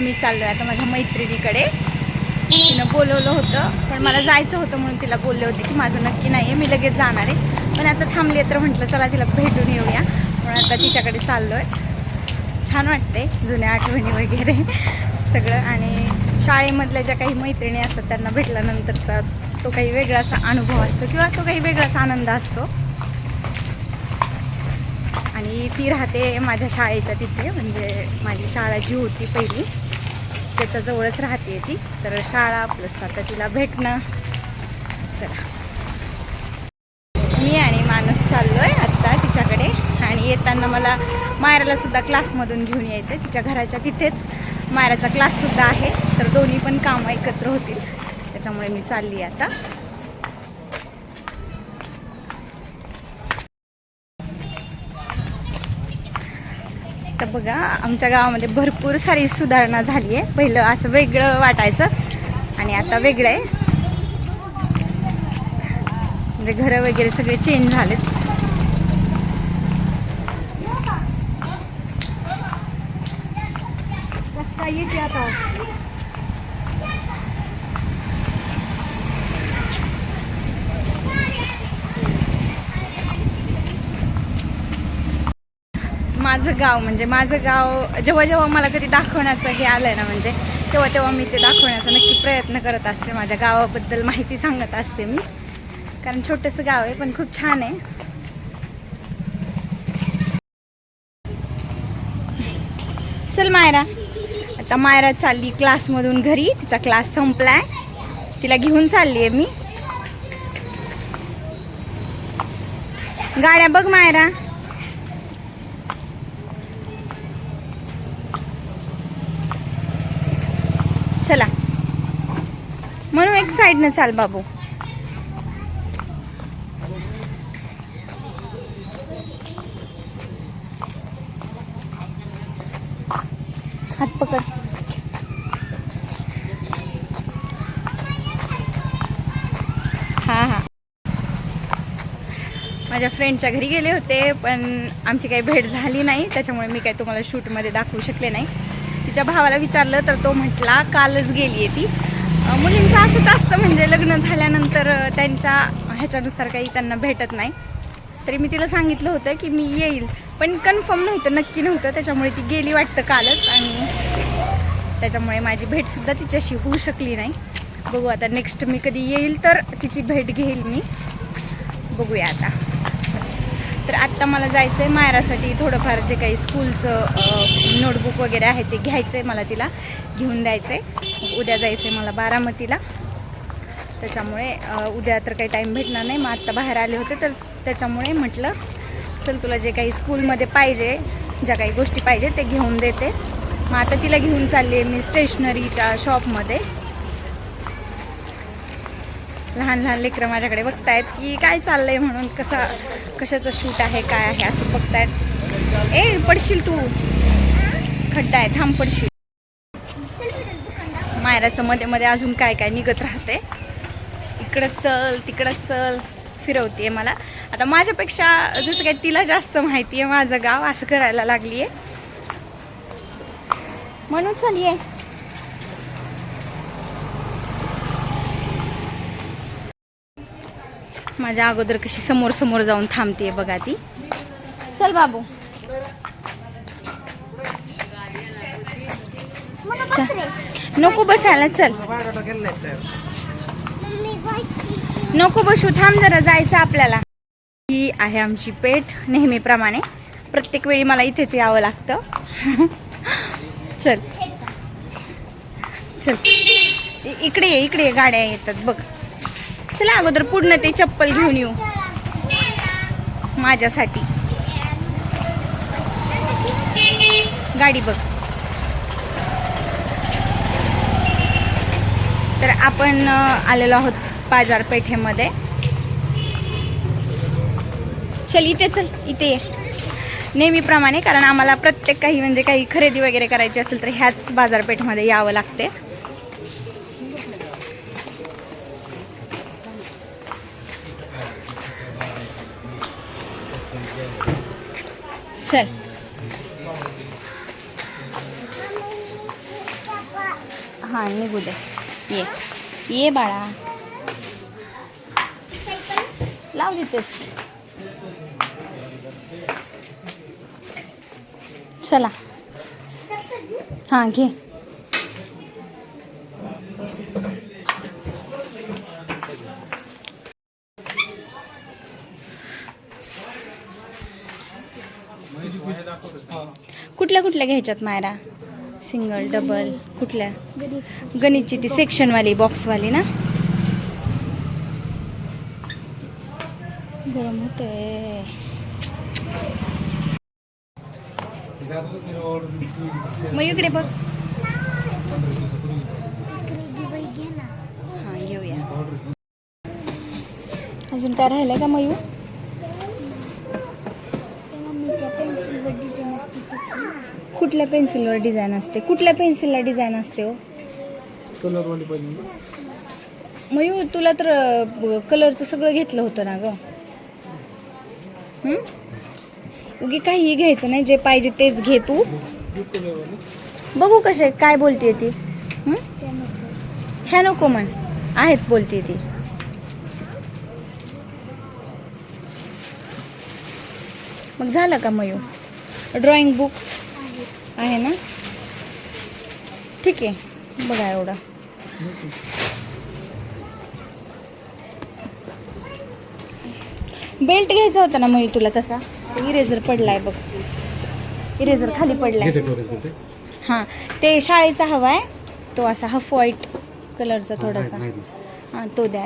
आम्ही चाललो आहे आता माझ्या मैत्रिणीकडे. तिनं बोलवलं होतं पण मला जायचं होतं म्हणून तिला बोलले होते की माझं नक्की नाही आहे मी लगेच जाणार आहे. पण आता थांबली तर म्हटलं चला तिला भेटून येऊया. म्हणून आता तिच्याकडे चाललो आहे छान वाटते जुन्या आठवणी वगैरे. सगळं आणि शाळेमधल्या ज्या काही मैत्रिणी असतात त्यांना भेटल्यानंतरचा तो काही वेगळाच अनुभव असतो किंवा तो काही वेगळाच आनंद असतो. आणि ती राहते माझ्या शाळेच्या तिथे म्हणजे माझी शाळा जी होती पहिली. त्याच्याजवळच राहते ती. तर शाळा प्लस आता तिला भेटणं. चला. मी आणि मानस चाललोय आत्ता तिच्याकडे. आणि येताना मला मायराला सुद्धा क्लासमधून घेऊन यायचं तिच्या घराच्या तिथेच मायराचा क्लाससुद्धा आहे. तर दोन्ही पण कामं एकत्र होतील. त्याच्यामुळे मी चालली आता. आता बघा आमच्या गावामध्ये भरपूर सारी सुधारणा झाली आहे. पहिलं असं वेगळं वाटायचं आणि आता वेगळं आहे. म्हणजे घरं वगैरे सगळे चेंज झालेत. कसं येते आता? माझं गाव म्हणजे माझं गाव जेव्हा जेव्हा मला कधी दाखवण्याचं हे आलं ना म्हणजे तेव्हा तेव्हा मी ते दाखवण्याचा नक्की प्रयत्न करत असते. माझ्या गावाबद्दल माहिती सांगत असते मी. कारण छोटंसं गाव आहे पण खूप छान आहे. चल मायरा. आता मायरा चालली क्लासमधून घरी. तिचा क्लास संपलाय. तिला घेऊन चालली आहे मी. गाड्या बघ मायरा. चला. म्हणून एक साईडनं चाल बाबू. हात पकड. हां हां. माझ्या फ्रेंडच्या घरी गेले होते पण आमची काही भेट झाली नाही त्याच्यामुळे मी काही तुम्हाला शूटमध्ये दाखवू शकले नाही. तिच्या भावाला विचारलं तर तो म्हटला कालच गेली आहे ती मुलींचं असंच असतं म्हणजे लग्न झाल्यानंतर त्यांच्या ह्याच्यानुसार काही त्यांना भेटत नाही. तरी मी तिला सांगितलं होतं की मी येईल पण कन्फर्म नव्हतं नक्की नव्हतं. त्याच्यामुळे ती गेली वाटतं कालच आणि त्याच्यामुळे माझी भेटसुद्धा तिच्याशी होऊ शकली नाही. बघू आता नेक्स्ट मी कधी येईल तर तिची भेट घेईल मी. बघूया आता. तर आत्ता मला जायचं आहे मायरासाठी थोडंफार जे काही स्कूलचं नोटबुक वगैरे आहे ते घ्यायचं आहे मला तिला. घेऊन द्यायचं आहे उद्या जायचं आहे मला बारामतीला. त्याच्यामुळे उद्या तर काही टाईम भेटणार नाही. मग आत्ता बाहेर आले होते तर त्याच्यामुळे म्हटलं चल तुला जे काही स्कूलमध्ये पाहिजे ज्या काही गोष्टी पाहिजे ते घेऊन देते. मग आता तिला घेऊन चालली आहे मी स्टेशनरीच्या शॉपमध्ये लहान लहान लेकरं माझ्याकडे बघतायत की काय चाललंय म्हणून कसा कशाचं शूट आहे काय आहे असं बघतायत. ए पडशील तू. खड्डा आहे थांब पडशील. मायराचं मध्ये मध्ये अजून काय काय निघत राहते इकडं चल तिकडं चल फिरवते मला. आता माझ्यापेक्षा जसं काय तिला जास्त माहिती आहे माझं गाव असं करायला लागली आहे म्हणून चल ये माझ्या अगोदर कशी समोर समोर जाऊन थांबते बघा ती. चल बाबू. चल. नको बसायला चल. नको बसू थांब जरा जायचं आपल्याला. ही आहे आमची पेठ नेहमीप्रमाणे. प्रत्येक वेळी मला इथेच यावं लागतं. चल. चल. इकडे ये इकडे ये गाड्या येतात बघ. चला अगोदर पूर्ण ते चप्पल घेऊन येऊ. माझ्यासाठी. गाडी बघ. तर आपण आलेलो आहोत बाजारपेठेमध्ये. चल इथे चल इथे ये. नेहमीप्रमाणे कारण आम्हाला प्रत्येक काही म्हणजे काही खरेदी वगैरे करायची असेल तर ह्याच बाजारपेठेमध्ये यावं लागते. चल. हां निघू दे. ये. ये बाळा. लाव तिथेच. चला. हां घे. कुठल्या घ्यायच्यात मायरा? सिंगल डबल कुठल्या? गणितची ती सेक्शनवाली बॉक्सवाली ना? गरम होते मग इकडे बघ. हां घेऊया. अजून काय राहिलंय का मयू? कुठल्या पेन्सिलवर डिझाईन असते? कुठल्या पेन्सिलला डिझाईन असते हो? कलरवाली पाहिजे. मयू तुला तर अ, कलरचं सगळं घेतलं होतं ना ग. हं? उगी काहीही घ्यायचं नाही जे पाहिजे तेच घे तू. बघू कसे काय बोलते ती. हं? ह्या नको म्हण. आहेत बोलते ती. मग झालं का मयू ड्रॉइंग बुक आहे ना? ठीक आहे. बघा एवढा. बेल्ट घ्यायचा होता ना मयू तुला तसा? इरेझर पडलाय बघ. इरेझर खाली पडलाय. हां. ते शाळेचा हवा आहे. तो असा हफ व्हाईट कलरचा थोडासा. हां तो द्या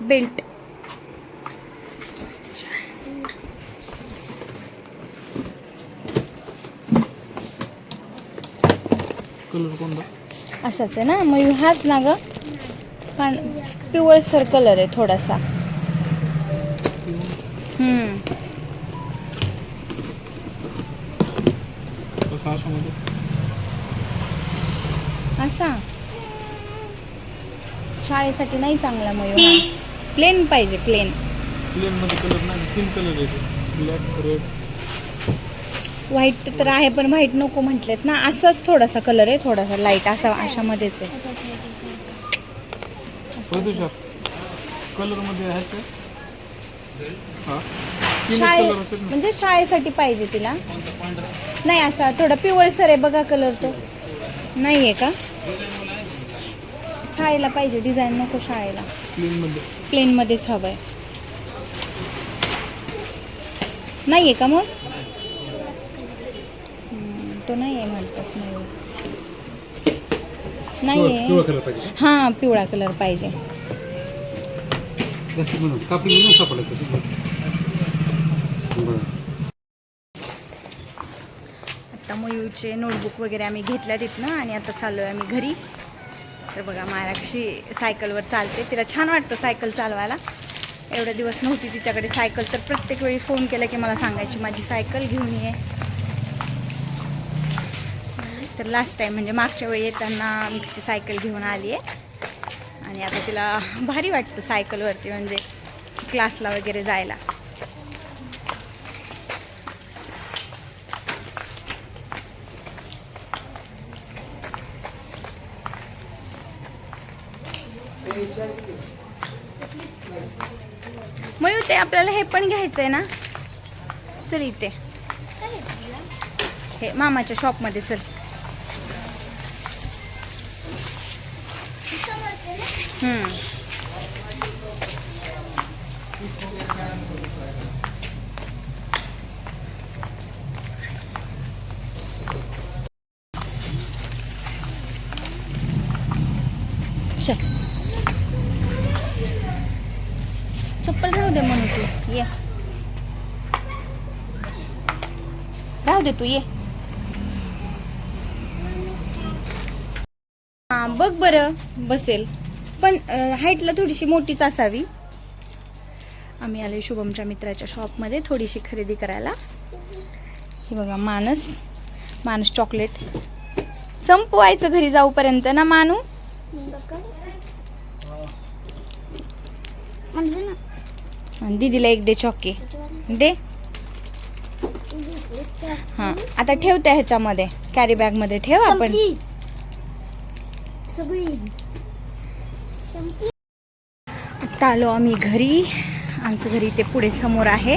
बेल्ट कलर कोणता? असाच आहे ना? मग हाच ना ग. पण पिवळसर कलर आहे थोडासा. असा. शाळेसाठी नाही चांगला मयूर प्लेन पाहिजे प्लेन प्लेन मध्ये कलर नाही तीन कलर येते ब्लॅक रेड व्हाईट तर आहे पण व्हाईट नको म्हटलेत ना. असाच थोडासा कलर आहे थोडासा लाइट असा अशामध्येच आहे. शाळे म्हणजे शाळेसाठी पाहिजे तिला. नाही असा थोडा पिवळसर आहे बघा कलर तो. नाही आहे का? शाळेला पाहिजे डिझाईन नको शाळेला. प्लेन मध्ये. प्लेनमध्येच हवं आहे नाही आहे का मग? तो नाही आहे म्हणतात नाही आहे कलर पाहिजे. हां पिवळा कलर पाहिजे. आता मयूरचे नोटबुक वगैरे आम्ही घेतल्या तिथनं आणि आता चाललो आहे आम्ही घरी. तर बघा माया कशी सायकलवर चालते. तिला छान वाटतं सायकल चालवायला. एवढे दिवस नव्हती तिच्याकडे सायकल तर प्रत्येक वेळी फोन केला की मला सांगायची माझी सायकल घेऊन ये. तर लास्ट टाईम म्हणजे मागच्या वेळी येताना मी तिची सायकल घेऊन आली आहे आणि आता तिला भारी वाटतं सायकलवरती म्हणजे क्लासला वगैरे जायला. मयूर ते आपल्याला हे पण घ्यायचं आहे ना? चल इथे. हे मामाच्या शॉपमध्ये चल हम्म. चल चप्पल राहू दे म्हणू तू. ये. राहू दे तू ये. हा बघ बरं बसेल. पण हाईटला थोडीशी मोठीच असावी. आम्ही आलो शुभमच्या मित्राच्या शॉपमध्ये थोडीशी खरेदी करायला. हे बघा मानस. मानस चॉकलेट. संपवायचं घरी जाऊपर्यंत ना मानू? आणि दीदीला एक दे चॉके. दे. हां आता ठेवते ह्याच्यामध्ये. कॅरी बॅगमध्ये ठेव आपण. सगळी. आत्ता आलो आम्ही घरी. आमचं घरी ते पुढे समोर आहे.